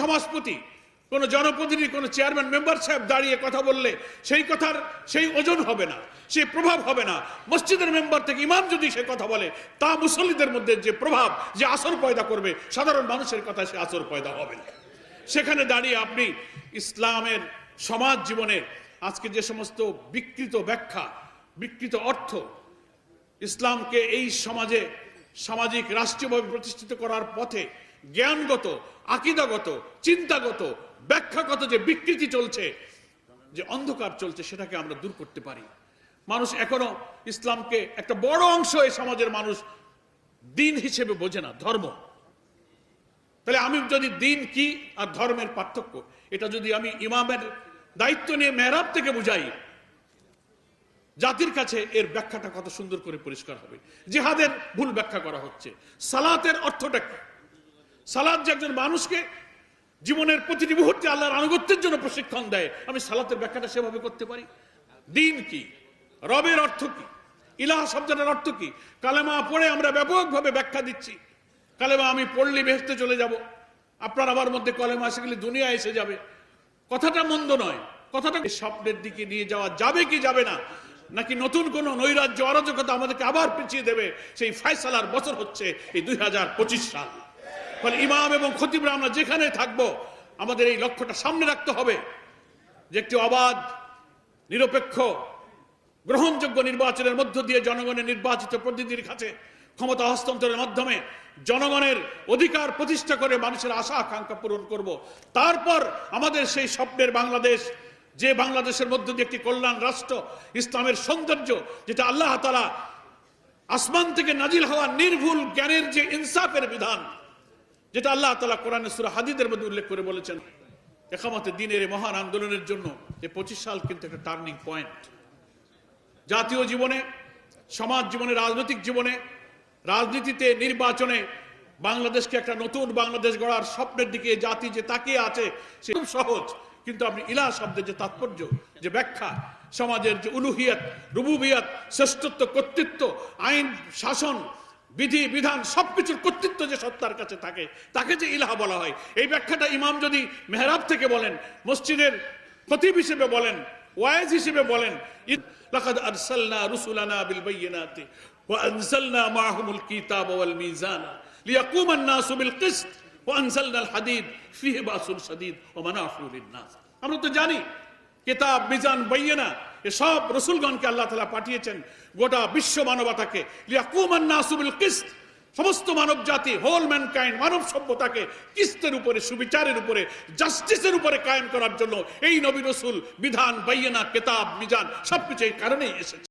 সমাজপতি, কোন জনপ্রতিনিধি, কোন চেয়ারম্যান, মেম্বার সাহেব দাঁড়িয়ে কথা বললে সেই কথার সেই ওজন হবে না সেই প্রভাব হবে না। মসজিদের মেম্বার থেকে ইমাম যদি সে কথা বলে, তা মুসল্লিদের মধ্যে যে প্রভাব, যে আসর পয়দা করবে, সাধারণ মানুষের কথা সে আসর পয়দা হবে না। সেখানে দাঁড়িয়ে আপনি ইসলামের সমাজ জীবনে আজকে যে সমস্ত বিকৃত ব্যাখ্যা, বিকৃত অর্থ, ইসলামকে এই সমাজে সামাজিক, রাষ্ট্রীয়ভাবে প্রতিষ্ঠিত করার পথে জ্ঞানগত, আকিদাগত, চিন্তাগত, ব্যাখ্যাগত যে বিকৃতি চলছে, যে অন্ধকার চলছে, সেটাকে আমরা দূর করতে পারি। মানুষ এখনও ইসলামকে একটা বড় অংশ এই সমাজের মানুষ দিন হিসেবে বোঝে না, ধর্ম। তাহলে আমি যদি দিন কি আর ধর্মের পার্থক্য, এটা যদি আমি ইমামের দায়িত্ব নিয়ে মেহরাব থেকে বুঝাই, জাতির কাছে এর ব্যাখ্যাটা কত সুন্দর করে পরিষ্কার হবে। জিহাদের ভুল ব্যাখ্যা করা হচ্ছে। সালাতের অর্থটা কি? সালাত যে একজন মানুষকে জীবনের প্রতিটি মুহূর্তে আল্লাহর আনুগত্যের জন্য প্রশিক্ষণ দেয়, আমি সালাতের ব্যাখ্যাটা সেভাবে করতে পারি। দিন কি? রবের অর্থ কি? ইলাহ শব্দটার অর্থ কি? কালেমা পড়ে আমরা ব্যাপকভাবে ব্যাখ্যা দিচ্ছি। কালেমা আমি পড়লে বেহেস্তে চলে যাব। আপনার আমার মধ্যে কলেমা এসে গেলে দুনিয়া এসে যাবে। কথাটা মন্দ নয়। কথাটা স্বপ্নের দিকে নিয়ে যাওয়া যাবে কি যাবে না? নাকি নতুন কোন নৈরাজ্য, অরাজকতা আমাদেরকে আবার পিছিয়ে দেবে? সেই ফয়সালার বছর হচ্ছে এই দুই হাজার পঁচিশ সাল। ফলে ইমাম এবং খতিবরা, আমরা যেখানে থাকব, আমাদের এই লক্ষ্যটা সামনে রাখতে হবে যে একটি অবাধ, নিরপেক্ষ, গ্রহণযোগ্য নির্বাচনের মধ্য দিয়ে জনগণের নির্বাচিত প্রতিনিধির কাছে ক্ষমতা হস্তান্তরের মাধ্যমে জনগণের অধিকার প্রতিষ্ঠা করে মানুষের আশা আকাঙ্ক্ষা পূরণ করব। তারপর আমাদের সেই স্বপ্নের বাংলাদেশ, যে বাংলাদেশের মধ্য দিয়ে একটি কল্যাণ রাষ্ট্র, ইসলামের সৌন্দর্য, যেটা আল্লাহ তালা আসমান থেকে নাজিল হওয়া নির্ভুল জ্ঞানের যে ইনসাফের বিধান যেটা আল্লাহ তালা কোরআনে সুরা হাদিদের মধ্যে উল্লেখ করে বলেছেন, একামতে দিনের এই মহান আন্দোলনের জন্য এই পঁচিশ সাল কিন্তু একটা টার্নিং পয়েন্ট। জাতীয় জীবনে, সমাজ জীবনে, রাজনৈতিক জীবনে, রাজনীতিতে, নির্বাচনে বাংলাদেশকে একটা নতুন বাংলাদেশ গড়ার স্বপ্নের দিকে জাতি যে তাকিয়ে আছে, সে খুব সহজ। কিন্তু আপনি ইলা শব্দের যে তাৎপর্য, যে ব্যাখ্যা, সমাজের যে উলুহিয়াত, রুবুবিয়াত, শ্রেষ্ঠত্ব, কর্তৃত্ব, আইন, শাসন বিধি, বিধান, সবকিছুর কর্তৃত্ব যে সত্তার কাছে থাকে, তাকে যে ইলাহা বলা হয়। এই ব্যাখ্যাটা ইমাম যদি মেহরাব থেকে বলেন, মসজিদের খতিব হিসেবে বলেন, ওয়াইজ হিসেবে বলেন আমরা তো জানি, কিতাব, মিজান, বাইয়িনা এসব রসুলগণকে আল্লাহ তালা পাঠিয়েছেন গোটা বিশ্ব মানবতাকে। কিসত। সমস্ত মানব জাতি হোল ম্যানকাইন্ড, মানব সভ্যতাকে কিস্তের উপরে, সুবিচারের উপরে, জাস্টিসের উপরে কায়েম করার জন্য এই নবী রসুল বিধান, বাইয়েনা, কেতাব, মিজান, সবকিছু এই কারণেই এসেছে।